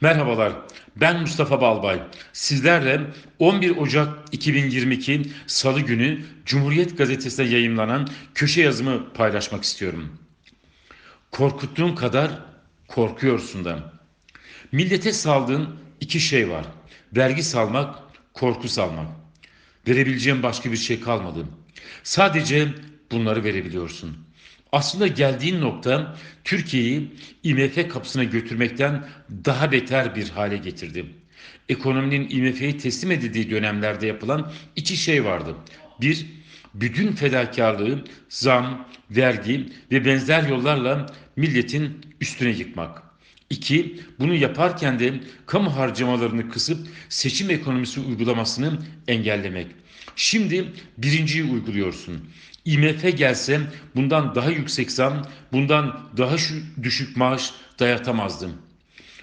Merhabalar, ben Mustafa Balbay. Sizlerle 11 Ocak 2022 Salı günü Cumhuriyet Gazetesi'nde yayımlanan köşe yazımı paylaşmak istiyorum. Korkuttuğun kadar korkuyorsun da. Millete saldığın iki şey var. Vergi salmak, korku salmak. Verebileceğim başka bir şey kalmadı. Sadece bunları verebiliyorsun. Aslında geldiğin nokta Türkiye'yi IMF kapısına götürmekten daha beter bir hale getirdi. Ekonominin IMF'ye teslim edildiği dönemlerde yapılan iki şey vardı. Bir, bütün fedakarlığı, zam, vergi ve benzer yollarla milletin üstüne yıkmak. İki, bunu yaparken de kamu harcamalarını kısıp seçim ekonomisi uygulamasını engellemek. Şimdi birinciyi uyguluyorsun. IMF gelse bundan daha yüksek zam, bundan daha düşük maaş dayatamazdım.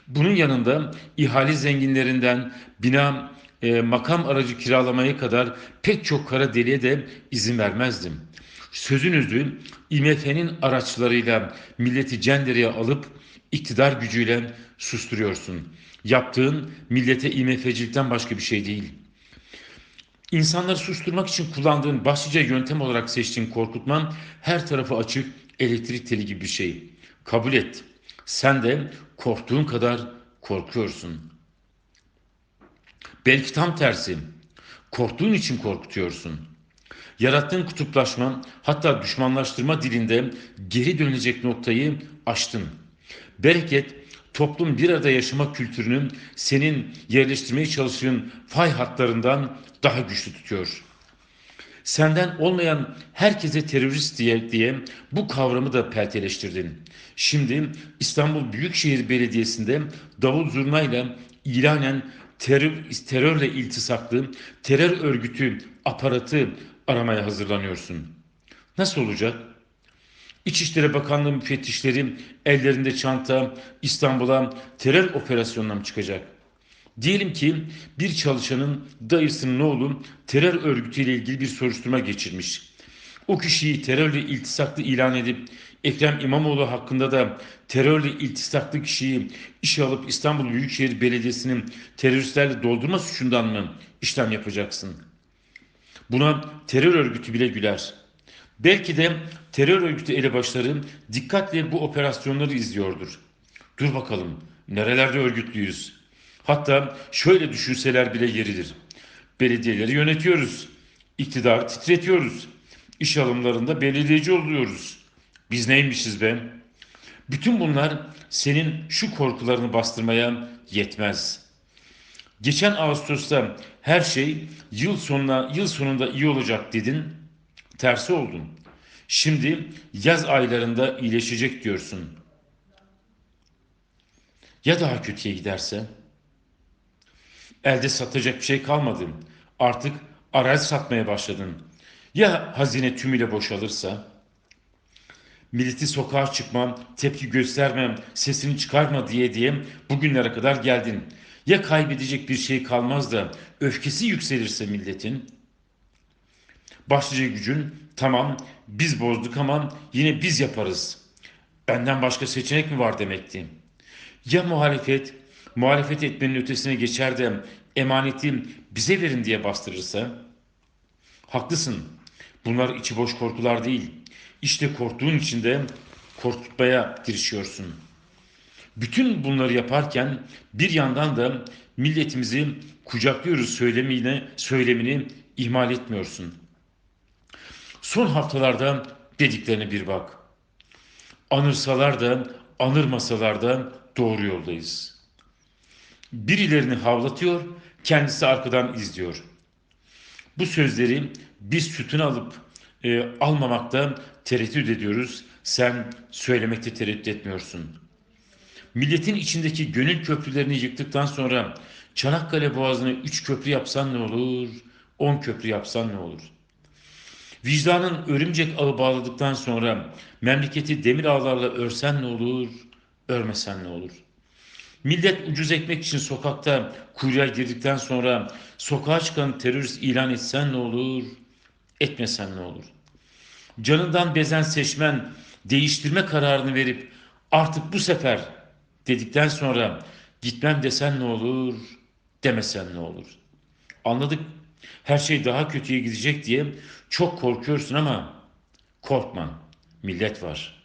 Bunun yanında ihale zenginlerinden bina e, makam aracı kiralamaya kadar pek çok kara deliğe de izin vermezdim. Sözünüzü IMF'nin araçlarıyla milleti cendereye alıp iktidar gücüyle susturuyorsun. Yaptığın millete IMF'cilikten başka bir şey değil. İnsanları susturmak için kullandığın başlıca yöntem olarak seçtiğin korkutman her tarafı açık elektrik teli gibi bir şey. Kabul et. Sen de korktuğun kadar korkuyorsun. Belki tam tersi. Korktuğun için korkutuyorsun. Yarattığın kutuplaşma hatta düşmanlaştırma dilinde geri dönecek noktayı aştın. Bereket toplum bir arada yaşama kültürünün senin yerleştirmeye çalıştığın fay hatlarından daha güçlü tutuyor. Senden olmayan herkese terörist diye diye bu kavramı da pelteleştirdin. Şimdi İstanbul Büyükşehir Belediyesi'nde davul zurnayla ilanen terör, terörle iltisaklı terör örgütü aparatı aramaya hazırlanıyorsun. Nasıl olacak? İçişleri Bakanlığı müfettişleri ellerinde çanta İstanbul'a terör operasyonuna mı çıkacak? Diyelim ki bir çalışanın dayısının oğlu terör örgütüyle ilgili bir soruşturma geçirmiş. O kişiyi terörle iltisaklı ilan edip Ekrem İmamoğlu hakkında da terörle iltisaklı kişiyi işe alıp İstanbul Büyükşehir Belediyesi'nin teröristlerle doldurma suçundan mı işlem yapacaksın? Buna terör örgütü bile güler. Belki de terör örgütü elebaşları dikkatle bu operasyonları izliyordur. Dur bakalım nerelerde örgütlüyüz? Hatta şöyle düşünseler bile yeridir. Belediyeleri yönetiyoruz. İktidarı titretiyoruz. İş alımlarında belirleyici oluyoruz. Biz neymişiz be? Bütün bunlar senin şu korkularını bastırmaya yetmez. Geçen Ağustos'ta her şey yıl sonuna yıl sonunda iyi olacak dedin. Tersi oldun. Şimdi yaz aylarında iyileşecek diyorsun. Ya daha kötüye giderse? Elde satacak bir şey kalmadı. Artık arazi satmaya başladın. Ya hazine tümüyle boşalırsa? Milleti sokağa çıkmam, tepki göstermem, sesini çıkarma diye diye bugünlere kadar geldin. Ya kaybedecek bir şey kalmaz da öfkesi yükselirse milletin? Başlıca gücün tamam biz bozduk ama yine biz yaparız. Benden başka seçenek mi var demekti. Ya muhalefet, muhalefet etmenin ötesine geçer de emaneti bize verin diye bastırırsa? Haklısın. Bunlar içi boş korkular değil. İşte korktuğun içinde korkutmaya girişiyorsun. Bütün bunları yaparken bir yandan da milletimizi kucaklıyoruz söylemine, söylemini ihmal etmiyorsun. Son haftalarda dediklerine bir bak. Anırsalar da anırmasalar doğru yoldayız. Birilerini havlatıyor, kendisi arkadan izliyor. Bu sözleri biz sütunu alıp e, almamakta tereddüt ediyoruz. Sen söylemekte tereddüt etmiyorsun. Milletin içindeki gönül köprülerini yıktıktan sonra Çanakkale Boğazı'na üç köprü yapsan ne olur? On köprü yapsan ne olur? Vicdanın örümcek ağı bağladıktan sonra memleketi demir ağlarla örsen ne olur? Örmesen ne olur? Millet ucuz ekmek için sokakta kuyruğa girdikten sonra sokağa çıkan terörist ilan etsen ne olur? Etmesen ne olur? Canından bezen seçmen değiştirme kararını verip artık bu sefer dedikten sonra Gitmem desen ne olur, demesen ne olur. Anladık. Her şey daha kötüye gidecek diye çok korkuyorsun ama korkma. Millet var.